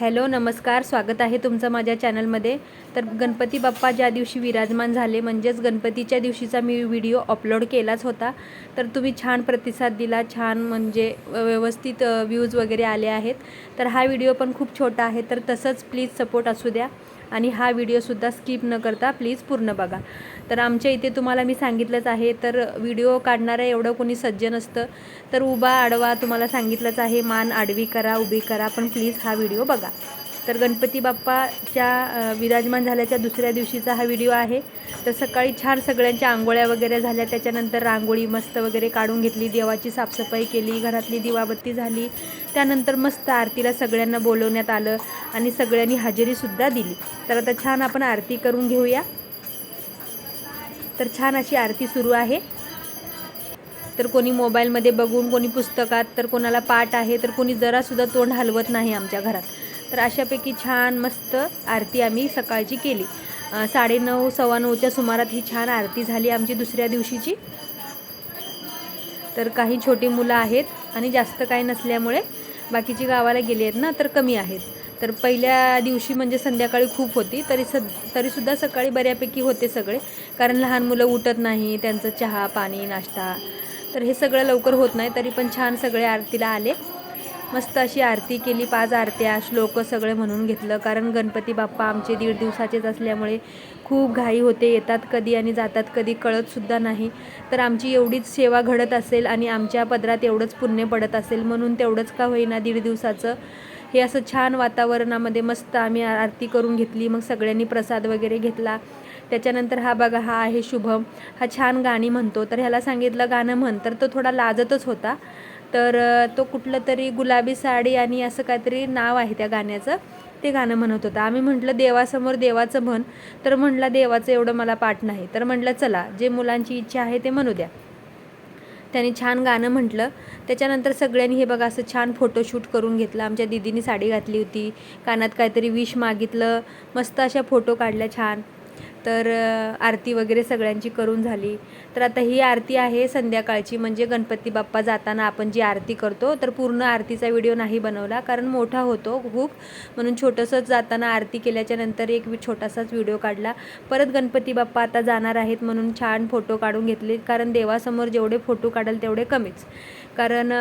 Hello नमस्कार स्वागत आहे तुमचं माझ्या चॅनलमध्ये. तर गणपती बाप्पा ज्या दिवशी विराजमान झाले म्हणजेच गणपतीच्या दिवशीचा मी व्हिडिओ अपलोड केलाच होता. तर तुम्ही छान प्रतिसाद दिला छान म्हणजे व्यवस्थित व्ह्यूज वगैरे आले आहेत. तर हा व्हिडिओ पण खूप छोटा आहे तर तसंच प्लीज सपोर्ट असू द्या. आणि हा व्हिडिओसुद्धा स्किप न करता प्लीज पूर्ण बघा. तर आमच्या इथे तुम्हाला मी सांगितलंच आहे तर व्हिडिओ काढणारं एवढं कोणी सज्ज नसतं. तर उभा आडवा तुम्हाला सांगितलंच आहे मान आडवी करा उभी करा पण प्लीज हा व्हिडिओ बघा. तर गणपती बाप्पाच्या विराजमान झाल्याच्या दुसऱ्या दिवशीचा हा व्हिडिओ आहे. तर सकाळी छान सगळ्यांच्या आंघोळ्या वगैरे झाल्या त्याच्यानंतर रांगोळी मस्त वगैरे काढून घेतली देवाची साफसफाई केली घरातली दिवाबत्ती झाली. त्यानंतर मस्त आरतीला सगळ्यांना बोलवण्यात आलं आणि सगळ्यांनी हजेरीसुद्धा दिली. तर आता छान आपण आरती करून घेऊया. तर छान अशी आरती सुरू आहे. तर कोणी मोबाईलमध्ये बघून कोणी पुस्तकात तर कोणाला पाठ आहे तर कोणी जरासुद्धा तोंड हलवत नाही आमच्या घरात. तर अशापैकी छान मस्त आरती आम्ही सकाळची केली. साडेनऊ सव्वा नऊच्या सुमारात ही छान आरती झाली आमची दुसऱ्या दिवशीची. तर काही छोटी मुलं आहेत आणि जास्त काही नसल्यामुळे बाकीची गावाला गेली आहेत ना तर कमी आहेत. तर पहिल्या दिवशी म्हणजे संध्याकाळी खूप होती तरी स तरीसुद्धा सकाळी बऱ्यापैकी होते सगळे. कारण लहान मुलं उठत नाही त्यांचं चहा पाणी नाश्ता. तर हे सगळं लवकर होत नाही तरी पण छान सगळे आरतीला आले. मस्त अशी आरती केली पाच आरत्या श्लोक सगळे म्हणून घेतलं. कारण गणपती बाप्पा आमचे दीड दिवसाचेच असल्यामुळे खूप घाई होते येतात कधी आणि जातात कधी कळतसुद्धा नाही. तर आमची एवढीच सेवा घडत असेल आणि आमच्या पदरात एवढंच पुण्य पडत असेल म्हणून तेवढंच का होईना दीड दिवसाचं हे असं छान वातावरणामध्ये मस्त आम्ही आरती करून घेतली मग सगळ्यांनी प्रसाद वगैरे घेतला. त्याच्यानंतर हा बघा हा आहे शुभम. हा छान गाणी म्हणतो. तर ह्याला सांगितलं गाणं म्हण तर तो थोडा लाजतच होता. तर तो कुठलं तरी गुलाबी साडी आणि असं काहीतरी नाव आहे त्या गाण्याचं ते गाणं म्हणत होता. आम्ही म्हटलं देवासमोर देवाचं म्हण. तर म्हटलं देवाचं एवढं मला पाठ नाही. तर म्हटलं चला जे मुलांची इच्छा आहे ते म्हणू द्या. त्याने छान गाणं म्हटलं. त्याच्यानंतर सगळ्यांनी हे बघा असं छान फोटोशूट करून घेतलं. आमच्या दिदीनी साडी घातली होती. कानात काहीतरी विश मागितलं. मस्त अशा फोटो काढल्या छान. तर आरती वगैरे सगळ्यांची करून झाली. तर आता ही आरती आहे संध्याकाळची म्हणजे गणपती बाप्पा जाताना आपण जी आरती करतो तर पूर्ण आरतीचा व्हिडिओ नाही बनवला कारण मोठा होतो खूप. म्हणून छोटंसंच जाताना आरती केल्याच्यानंतर एक छोटासाच व्हिडिओ काढला. परत गणपती बाप्पा आता जाणार आहेत म्हणून छान फोटो काढून घेतले कारण देवासमोर जेवढे फोटो काढाल तेवढे कमीच. कारण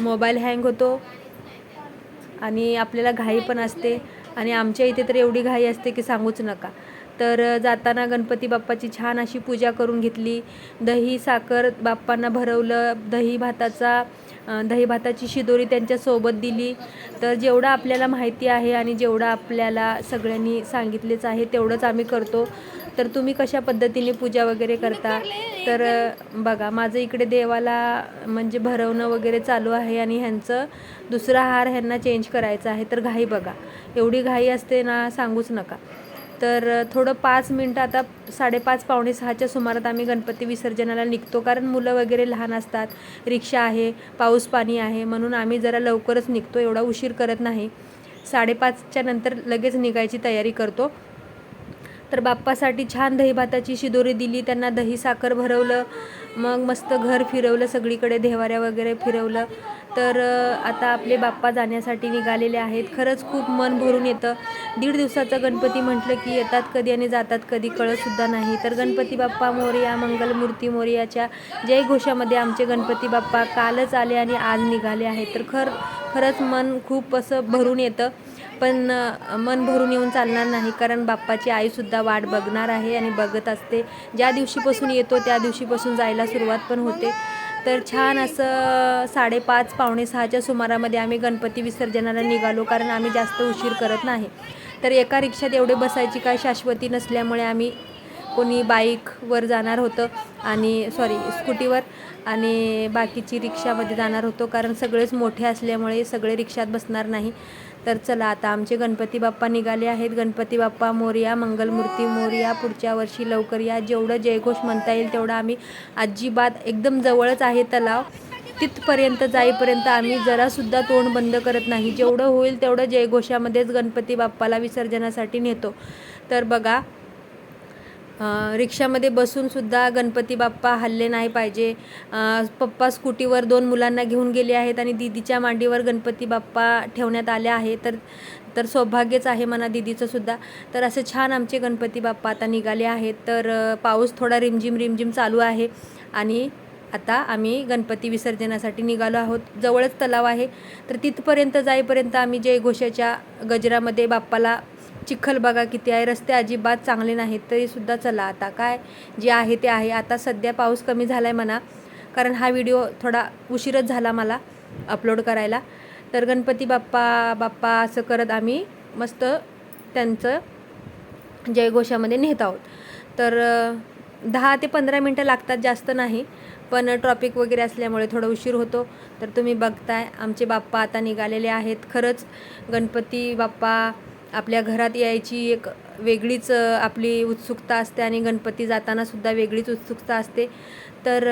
मोबाईल हँग होतो आणि आपल्याला घाई पण असते आणि आमच्या इथे तर एवढी घाई असते की सांगूच नका. तर जाताना गणपती बाप्पाची छान अशी पूजा करून घेतली. दही साखर बाप्पांना भरवलं. दही भाताचा दही भाताची शिदोरी त्यांच्यासोबत दिली. तर जेवढं आपल्याला माहिती आहे आणि जेवढं आपल्याला सगळ्यांनी सांगितलेच आहे तेवढंच आम्ही करतो. तर तुम्ही कशा पद्धतीने पूजा वगैरे करता? तर बघा माझं इकडे देवाला म्हणजे भरवणं वगैरे चालू आहे आणि ह्यांचं दुसरा हार ह्यांना चेंज करायचा आहे. तर घाई बघा. एवढी घाई असते ना सांगूच नका. तर थोडं पाच मिनटं आता साडेपाच पावणे सहाच्या सुमारात आम्ही गणपती विसर्जनाला निघतो. कारण मुलं वगैरे लहान असतात रिक्षा आहे पाऊस पाणी आहे म्हणून आम्ही जरा लवकरच निघतो. एवढा उशीर करत नाही. साडेपाचच्या नंतर लगेच निघायची तयारी करतो. तर बाप्पासाठी छान दहीभाताची शिदोरी दिली त्यांना दही साखर भरवलं मग मस्त घर फिरवलं सगळीकडे देवाऱ्या वगैरे फिरवलं. तर आता आपले बाप्पा जाण्यासाठी निघालेले आहेत. खरंच खूप मन भरून येतं. दीड दिवसाचा गणपती म्हटलं की येतात कधी आणि जातात कधी कळतसुद्धा नाही. तर गणपती बाप्पा मोरया मंगलमूर्ती मोरयाच्या जयघोषामध्ये आमचे गणपती बाप्पा कालच आले आणि आज निघाले आहेत. तर खर खरंच मन खूप असं भरून येतं. पण मन भरून येऊन चालणार नाही. कारण बाप्पाची आईसुद्धा वाट बघणार आहे आणि बघत असते. ज्या दिवशीपासून येतो त्या दिवशीपासून जायला सुरुवात पण होते. तर छान असं साडेपाच पावणे सहाच्या सुमारामध्ये आम्ही गणपती विसर्जनाला निघालो. कारण आम्ही जास्त उशीर करत नाही. तर एका रिक्षात एवढे बसायची काय शाश्वती नसल्यामुळे आम्ही कोणी बाईकवर जाणार होतं आणि सॉरी स्कूटीवर. आणि बाकीची रिक्षामध्ये जाणार होतो. कारण सगळेच मोठे असल्यामुळे सगळे रिक्षात बसणार नाही. तर चला आता आमचे गणपती बाप्पा निघाले आहेत. गणपती बाप्पा मोरया मंगलमूर्ती मोरया पुढच्या वर्षी लवकर या. जेवढं जयघोष म्हणता येईल तेवढं आम्ही अजिबात एकदम जवळच आहे तलाव. तिथपर्यंत जाईपर्यंत आम्ही जरासुद्धा तोंड बंद करत नाही. जेवढं होईल तेवढं जयघोषामध्येच गणपती बाप्पाला विसर्जनासाठी नेतो. तर बघा रिक्षामध्ये बसूनसुद्धा गणपती बाप्पा हल्ले नाही पाहिजे. पप्पा स्कूटीवर दोन मुलांना घेऊन गेले आहेत आणि दीदीच्या मांडीवर गणपती बाप्पा ठेवण्यात आले आहे तर तर सौभाग्यच आहे म्हणा दिदीचंसुद्धा तर असे छान आमचे गणपती बाप्पा आता निघाले आहेत. तर पाऊस थोडा रिमझिम रिमझिम चालू आहे आणि आता आम्ही गणपती विसर्जनासाठी निघालो आहोत. जवळच तलाव आहे. तर तिथपर्यंत जाईपर्यंत आम्ही जयघोषाच्या गजरामध्ये बाप्पाला चिखल बघा किती आहे. रस्ते अजिबात चांगले नाहीत तरीसुद्धा चला. आता काय जे आहे ते आहे. आता सध्या पाऊस कमी झाला आहे म्हणा कारण हा व्हिडिओ थोडा उशीरच झाला मला अपलोड करायला. तर गणपती बाप्पा बाप्पा असं करत आम्ही मस्त त्यांचं जयघोषामध्ये नेत आहोत. तर दहा ते पंधरा मिनटं लागतात जास्त नाही पण ट्रॉपिक वगैरे असल्यामुळे थोडा उशीर होतो. तर तुम्ही बघताय आमचे बाप्पा आता निघालेले आहेत. खरंच गणपती बाप्पा आपल्या घरात यायची एक वेगळीच आपली उत्सुकता असते आणि गणपती जातानासुद्धा वेगळीच उत्सुकता असते. तर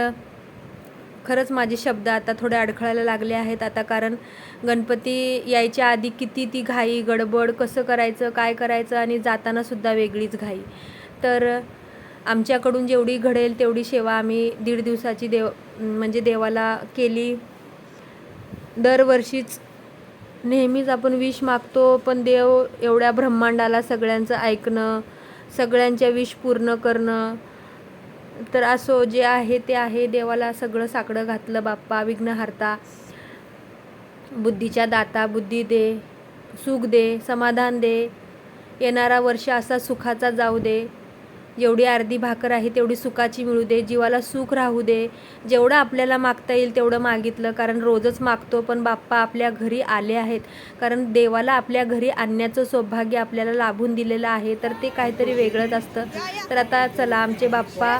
खरंच माझे शब्द आता थोडे अडखळायला लागले आहेत. आता कारण गणपती यायच्या आधी किती ती घाई गडबड कसं करायचं काय करायचं आणि जातानासुद्धा वेगळीच घाई. तर आमच्याकडून जेवढी घडेल तेवढी सेवा आम्ही दीड दिवसाची देव म्हणजे देवाला केली. दरवर्षीच नेहमीच आपण विष मागतो पण देव एवढ्या ब्रह्मांडाला सगळ्यांचं ऐकणं सगळ्यांच्या विष पूर्ण करणं. तर असो जे आहे ते आहे. देवाला सगळं साकडं घातलं बाप्पा विघ्नहर्ता बुद्धीच्या दाता बुद्धी दे सुख दे समाधान दे. येणारा वर्ष असा सुखाचा जाऊ दे. जेवढी अर्धी भाकर आहे तेवढी सुखाची मिळू दे जीवाला सुख राहू दे. जेवढं आपल्याला मागता येईल तेवढं मागितलं कारण रोजच मागतो पण बाप्पा आपल्या घरी आले आहेत. कारण देवाला आपल्या घरी आणण्याचं सौभाग्य आपल्याला लाभून दिलेलं आहे तर ते काहीतरी वेगळंच असतं. तर आता चला आमचे बाप्पा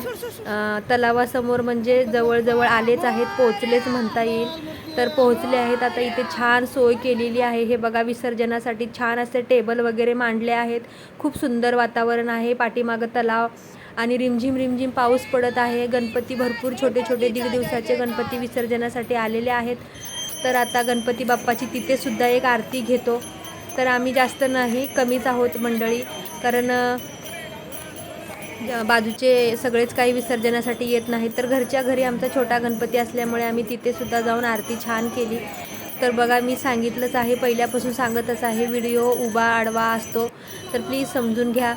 तलावासमोर म्हणजे जवळजवळ आलेच आहेत पोचलेच म्हणता येईल. तर पोहोचले आहेत. आता इथे छान सोय केलेली आहे. हे बघा विसर्जनासाठी छान असे टेबल वगैरे मांडले आहेत. खूप सुंदर वातावरण आहे. पाठीमागं तलाव आणि रिमझिम रिमझिम पाऊस पडत आहे. गणपती भरपूर छोटे छोटे दीड दिवसाचे गणपती विसर्जनासाठी आलेले आहेत. तर आता गणपती बाप्पाची तिथेसुद्धा एक आरती घेतो. तर आम्ही जास्त नाही कमीच आहोत मंडळी. कारण बाजूचे सगळेच काही विसर्जनासाठी येत नाही तर घरच्या घरी आमचा छोटा गणपती असल्यामुळे आम्ही तिथेसुद्धा जाऊन आरती छान केली. तर बघा मी सांगितलंच आहे पहिल्यापासून सांगतच आहे व्हिडिओ उभा आडवा असतो. तर प्लीज समजून घ्या.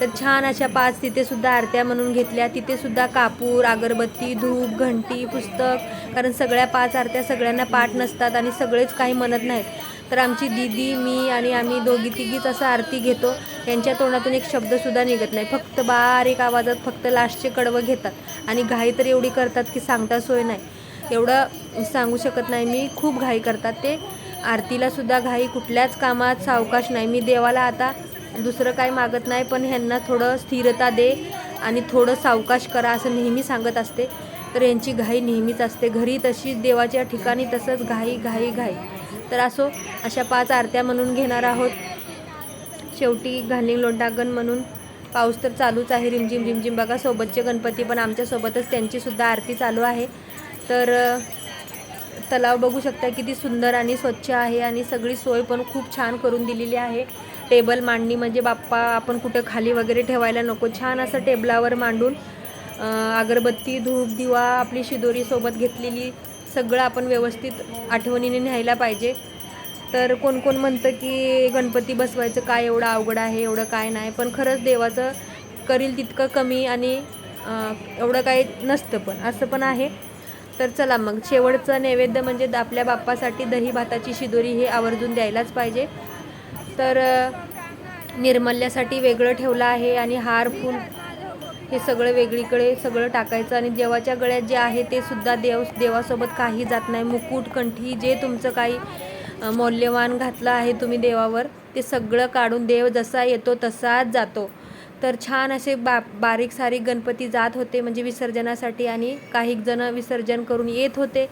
तर छान अशा पाच तिथेसुद्धा आरत्या म्हणून घेतल्या. तिथेसुद्धा कापूर अगरबत्ती धूप घंटी पुस्तक कारण सगळ्या पाच आरत्या सगळ्यांना पाठ नसतात आणि सगळेच काही म्हणत नाहीत. तर आमची दीदी मी आणि आम्ही दोघी तिघीच असं आरती घेतो. त्यांच्या तोंडातून एक शब्दसुद्धा निघत नाही. फक्त बारीक आवाजात फक्त लास्टचे कडवं घेतात. आणि घाई तर एवढी करतात की सांगता सोय नाही. एवढं सांगू शकत नाही मी. खूप घाई करतात ते. आरतीलासुद्धा घाई. कुठल्याच कामात सावकाश नाही. मी देवाला आता दुसरं काही मागत नाही पण ह्यांना थोडं स्थिरता दे आणि थोडं सावकाश करा असं नेहमी सांगत असते. तर यांची घाई नेहमीच असते. घरी तशीच देवाच्या ठिकाणी तसंच घाई घाई घाई. तर असो अशा पाच आरत्या म्हणून घेणार आहोत. शेवटी घालिंग लोंडागण म्हणून. पाऊस तर चालूच आहे रिमझिम रिमझिम. बघा सोबतचे गणपती पण आमच्यासोबतच त्यांचीसुद्धा आरती चालू आहे. तर तलाव बघू शकता किती सुंदर आणि स्वच्छ आहे आणि सगळी सोय पण खूप छान करून दिलेली आहे. टेबल मांडणी म्हणजे बाप्पा आपण कुठं खाली वगैरे ठेवायला नको. छान असं टेबलावर मांडून अगरबत्ती धूप दिवा आपली शिदोरीसोबत घेतलेली सगळं आपण व्यवस्थित आठवणीने न्यायला पाहिजे. तर कोण कोण म्हणतं की गणपती बसवायचं काय एवढं अवघड आहे एवढं काय नाही. पण खरंच देवाचं करील तितकं कमी आणि एवढं काही नसतं पण. असं पण आहे. तर चला मग शेवटचं नैवेद्य म्हणजे द- आपल्या बाप्पासाठी दही भाताची शिदोरी हे आवर्जून द्यायलाच पाहिजे. तर निर्मल्यासाठी वेगळं ठेवलं आहे आणि हार फूल हे सगळं वेगळीकडे सगळं टाकायचं आणि देवाच्या गळ्यात जे आहे ते सुद्धा देव देवासोबत काही जात नाही. मुकुट कंठी जे तुमचं काही मौल्यवान घातलं आहे तुम्ही देवावर ते सगळं काढून देव जसा येतो तसाच जातो. तर छान असे बा बारीक सारीक गणपती जात होते म्हणजे विसर्जनासाठी आणि काही जण विसर्जन करून येत होते.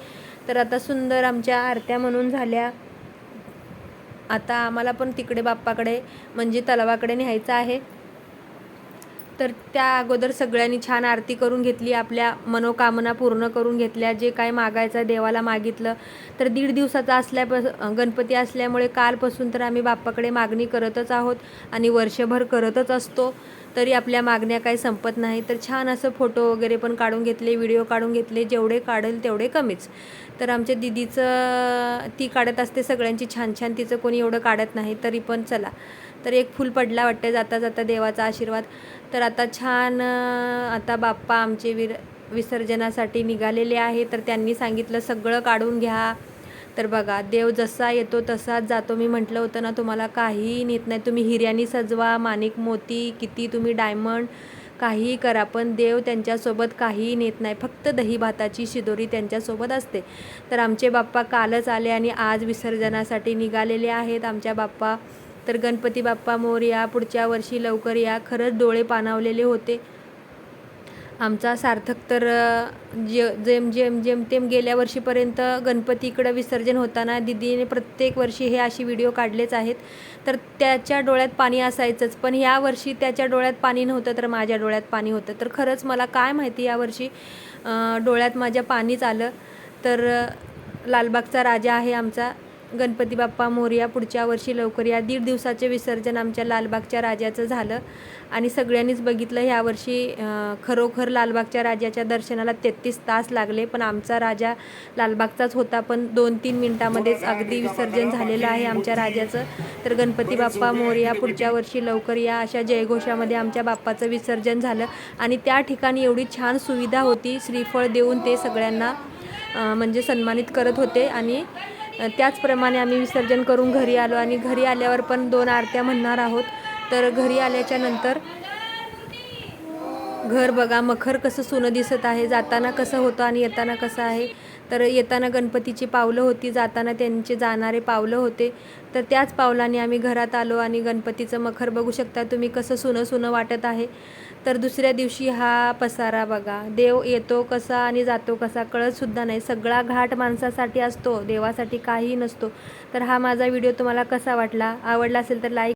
तर आता सुंदर आमच्या आरत्या म्हणून झाल्या. आता आम्हाला पण तिकडे बाप्पाकडे म्हणजे तलावाकडे न्यायचं आहे. तर त्या अगोदर सगळ्यांनी छान आरती करून घेतली आपल्या मनोकामना पूर्ण करून घेतल्या जे काय मागायचं देवाला मागितलं. तर दीड दिवसाचा असल्यापास गणपती असल्यामुळे कालपासून तर आम्ही बाप्पाकडे मागणी करतच आहोत आणि वर्षभर करतच असतो तरी आपल्या मागण्या काही संपत नाही. तर छान असं फोटो वगैरे पण काढून घेतले व्हिडिओ काढून घेतले जेवढे काढेल तेवढे कमीच. तर आमच्या दिदीचं ती काढत असते सगळ्यांची छान छान तिचं कोणी एवढं काढत नाही तरी पण चला. तर एक फूल पडला वाटते जाता जाता देवाचा आशीर्वाद. तर आता छान आता बाप्पा आमचे विर विसर्जनासाठी निघालेले आहे. तर त्यांनी सांगितलं सगळं काढून घ्या. तर बघा देव जसा येतो तसाच जातो. मी म्हटलं होतं ना तुम्हाला काहीही नेत नाही. तुम्ही हिऱ्यानी सजवा माणिक मोती किती तुम्ही डायमंड काहीही करा. पण देव त्यांच्यासोबत काहीही नेत नाही. फक्त दही भाताची शिदोरी त्यांच्यासोबत असते. तर आमचे बाप्पा कालच आले आणि आज विसर्जनासाठी निघालेले आहेत. आमच्या बाप्पा तर गणपती बाप्पा मोरया पुढच्या वर्षी लवकर या. खरंच डोळे पाणावलेले होते. आमचा सार्थक तर जे जेम जेम जेम तेम गेल्या वर्षीपर्यंत गणपतीकडं विसर्जन होताना दिदीने प्रत्येक वर्षी हे अशी व्हिडिओ काढलेच आहेत. तर त्याच्या डोळ्यात पाणी असायचंच. पण या वर्षी त्याच्या डोळ्यात पाणी नव्हतं तर माझ्या डोळ्यात पाणी होतं. तर खरंच मला काय माहिती यावर्षी डोळ्यात माझ्या पाणीच आलं. तर लालबागचा राजा आहे आमचा. गणपती बाप्पा मोर्या पुढच्या वर्षी लवकर या दीड दिवसाचे विसर्जन आमच्या लालबागच्या राजाचं झालं. आणि सगळ्यांनीच बघितलं ह्यावर्षी खरोखर लालबागच्या राजाच्या दर्शनाला तेहतीस तास लागले. पण आमचा राजा लालबागचाच होता. पण दोन तीन मिनटामध्येच अगदी विसर्जन झालेलं आहे आमच्या राजाचं. तर गणपती बाप्पा मोर्या पुढच्या वर्षी लवकर या अशा जयघोषामध्ये आमच्या बाप्पाचं विसर्जन झालं. आणि त्या ठिकाणी एवढी छान सुविधा होती श्रीफळ देऊन ते सगळ्यांना म्हणजे सन्मानित करत होते. आणि त्याचप्रमाणे आम्ही विसर्जन करून घरी आलो आणि घरी आल्यावर पण दोन आरत्या म्हणणार आहोत. तर घरी आल्याच्यानंतर घर बघा मखर कसं सोनं दिसत आहे जाताना कसं होतं आणि येताना कसं आहे. तर येताना गणपतीची पावलं होती जाताना त्यांचे जाणारे पावलं होते. तर त्याच पावलाने आम्ही घरात आलो आणि गणपतीचं मखर बघू शकता तुम्ही कसं सोनं सोनं वाटत आहे. तर दुसऱ्या दिवशी हा पसारा बघा. देव येतो कसा आणि जातो कसा कळतसुद्धा नाही. सगळा घाट माणसासाठी असतो देवासाठी काहीही नसतो. तर हा माझा व्हिडिओ तुम्हाला कसा वाटला? आवडला असेल तर लाईक